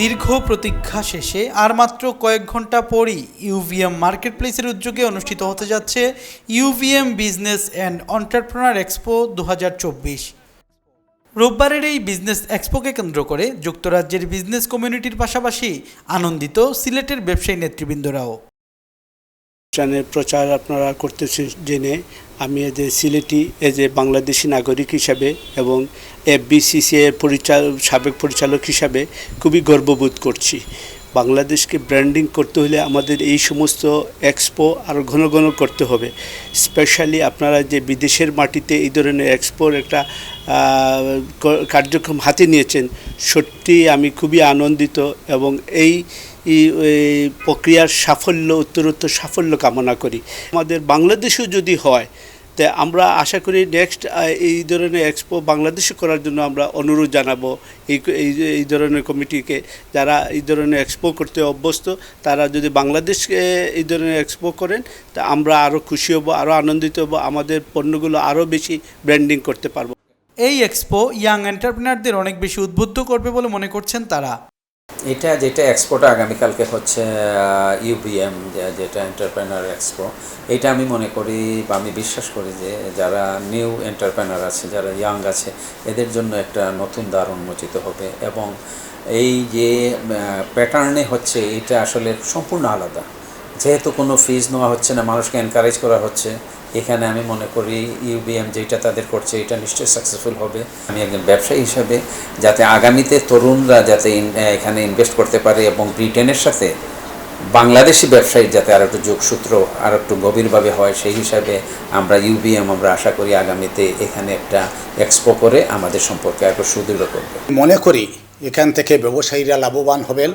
দীর্ঘ প্রতীক্ষা শেষে আর মাত্র কয়েক ঘণ্টা পরই ইউভিএম মার্কেট প্লেসের উদ্যোগে অনুষ্ঠিত হতে যাচ্ছে UVM business and entrepreneur expo দু হাজার চব্বিশ। রোববারের এই বিজনেস এক্সপোকে কেন্দ্র করে যুক্তরাজ্যের বিজনেস কমিউনিটির পাশাপাশি আনন্দিত সিলেটের ব্যবসায়ী নেতৃবৃন্দরাও। অনুষ্ঠানের প্রচার আপনারা করতেছেন জেনে আমি a Sylheti as a Bangladeshi নাগরিক হিসাবে এবং এফবিসিসি এর পরিচালক সাবেক পরিচালক হিসাবে খুবই গর্ববোধ করছি। বাংলাদেশকে ব্র্যান্ডিং করতে হলে আমাদের এই সমস্ত এক্সপো আরও ঘন ঘন করতে হবে। স্পেশালি আপনারা যে বিদেশের মাটিতে এই ধরনের এক্সপোর একটা কার্যক্রম হাতে নিয়েছেন সত্যি আমি খুবই আনন্দিত এবং এই প্রক্রিয়ার সাফল্য, উত্তরোত্তর সাফল্য কামনা করি। আমাদের বাংলাদেশেও যদি হয়, তা আমরা আশা করি নেক্সট এই ধরনের এক্সপো বাংলাদেশে করার জন্য আমরা অনুরোধ জানাব। এই এই ধরনের কমিটিকে যারা এই ধরনের এক্সপো করতে অভ্যস্ত, তারা যদি বাংলাদেশকে এই ধরনের এক্সপো করেন, তা আমরা আরও খুশি হব আরও আনন্দিত হব, আমাদের পণ্যগুলো আরও বেশি ব্র্যান্ডিং করতে পারব। এই এক্সপো ইয়াং এন্টারপ্রেনারদের অনেক বেশি উদ্বুদ্ধ করবে বলে মনে করছেন তারা। এটা যেটা এক্সপোটা আগামীকালকে হচ্ছে ইউবিএম যেটা এন্টারপ্রেনার এক্সপো এটা আমি মনে করি বা আমি বিশ্বাস করি যে যারা নিউ এন্টারপ্রেনার আছে, যারা ইয়াং আছে, এদের জন্য একটা নতুন দ্বার উন্মোচিত হবে এবং এই যে প্যাটার্নে হচ্ছে এটা আসলে সম্পূর্ণ আলাদা। যেহেতু কোনো ফিজ নেওয়া হচ্ছে না, মানুষকে এনকারেজ করা হচ্ছে এখানে আমি মনে করি ইউবিএম যেটা তাদের করছে, এটা নিশ্চয়ই সাকসেসফুল হবে। আমি একজন ব্যবসায়ী হিসাবে, যাতে আগামীতে তরুণরা যাতে এখানে ইনভেস্ট করতে পারে এবং ব্রিটেনের সাথে বাংলাদেশি ব্যবসায়ীর যাতে আর একটু যোগসূত্র, আর একটু গভীরভাবে হয়, সেই হিসাবে আমরা ইউবিএম আমরা আশা করি আগামীতে এখানে একটা এক্সপো করে আমাদের সম্পর্কে একটু সুদৃঢ় করবে। মনে করি এখান থেকে ব্যবসায়ীরা লাভবান হবেন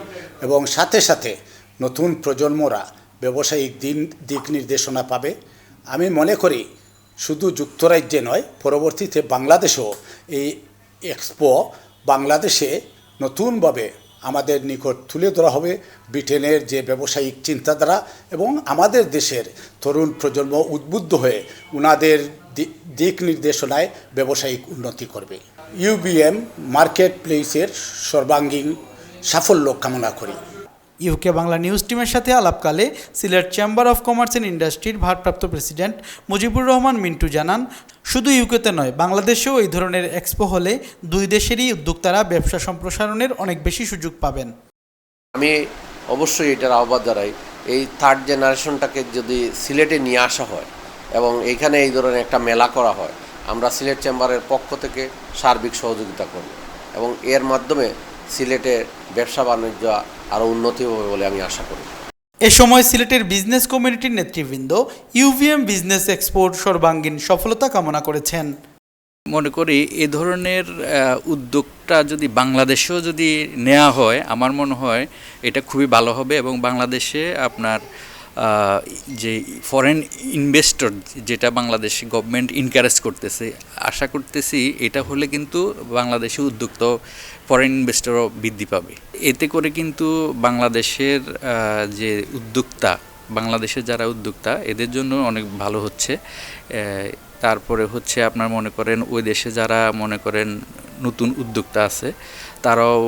এবং সাথে সাথে নতুন প্রজন্মরা ব্যবসায়িক দিন, দিক নির্দেশনা পাবে। আমি মনে করি শুধু যুক্তরাজ্যে নয়, পরবর্তীতে বাংলাদেশেও এই এক্সপো বাংলাদেশে নতুনভাবে আমাদের নিকট তুলে ধরা হবে ব্রিটেনের যে ব্যবসায়িক চিন্তাধারা এবং আমাদের দেশের তরুণ প্রজন্ম উদ্বুদ্ধ হয়ে উনাদের দিক নির্দেশনায় ব্যবসায়িক উন্নতি করবে। ইউবিএম মার্কেট প্লেসের সর্বাঙ্গীন সাফল্য কামনা করি। ইউকে বাংলা নিউজ টিমের সাথে আলাপকালে Sylhet chamber of commerce and ইন্ডাস্ট্রির ভারপ্রাপ্ত প্রেসিডেন্ট মুজিবুর রহমান মিন্টু জানান, শুধু ইউকেতে নয়, বাংলাদেশেও এই ধরনের এক্সপো হলে দুই দেশেরই উদ্যোক্তারা ব্যবসা সম্প্রসারণের অনেক বেশি সুযোগ পাবেন। আমি অবশ্যই এটার আহ্বান জানাই, এই থার্ড জেনারেশনটাকে যদি সিলেটে নিয়ে আসা হয় এবং এখানে এই ধরনের একটা মেলা করা হয়, আমরা সিলেট চেম্বারের পক্ষ থেকে সার্বিক সহযোগিতা করব এবং এর মাধ্যমে সিলেটের ব্যবসা বাণিজ্য আরও উন্নতি হবে বলে আমি আশা করি। এ সময় সিলেটের বিজনেস কমিউনিটির নেতৃবৃন্দ ইউভিএম বিজনেস এক্সপোর্ট সর্বাঙ্গীন সফলতা কামনা করেছেন। মনে করি এ ধরনের উদ্যোগটা যদি বাংলাদেশেও যদি নেওয়া হয় আমার মনে হয় এটা খুবই ভালো হবে এবং বাংলাদেশে আপনার যে ফরেন ইনভেস্টর যেটা বাংলাদেশ গভর্নমেন্ট ইনকারেজ করতেছে, আশা করতেছি এটা হলে কিন্তু বাংলাদেশে উদ্যোক্ত ফরেন ইনভেস্টরও বৃদ্ধি পাবে। এতে করে কিন্তু বাংলাদেশের যে উদ্যোক্তা, বাংলাদেশের যারা উদ্যোক্তা, এদের জন্য অনেক ভালো হচ্ছে। তারপরে হচ্ছে আপনার মনে করেন ওই দেশে যারা মনে করেন নতুন উদ্যোক্তা আছে, তারাও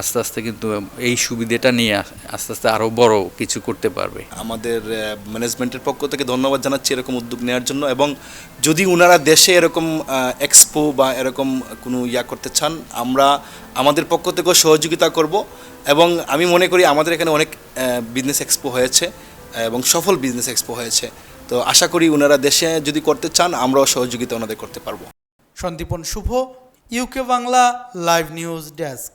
আস্তে আস্তে কিন্তু এই সুবিধাটা নিয়ে আস- আস্তে আস্তে আরও বড় কিছু করতে পারবে। আমাদের ম্যানেজমেন্টের পক্ষ থেকে ধন্যবাদ জানাচ্ছি এরকম উদ্যোগ নেওয়ার জন্য এবং যদি ওনারা দেশে এরকম এক্সপো বা এরকম কোনো ইয়া করতে চান আমরা আমাদের পক্ষ থেকেও সহযোগিতা করব এবং আমি মনে করি আমাদের এখানে অনেক বিজনেস এক্সপো হয়েছে এবং সফল বিজনেস এক্সপো হয়েছে। তো আশা করি ওনারা দেশে যদি করতে চান আমরাও সহযোগিতা ওনাদের করতে পারব। Sandipan Shubho UK Bangla live news desk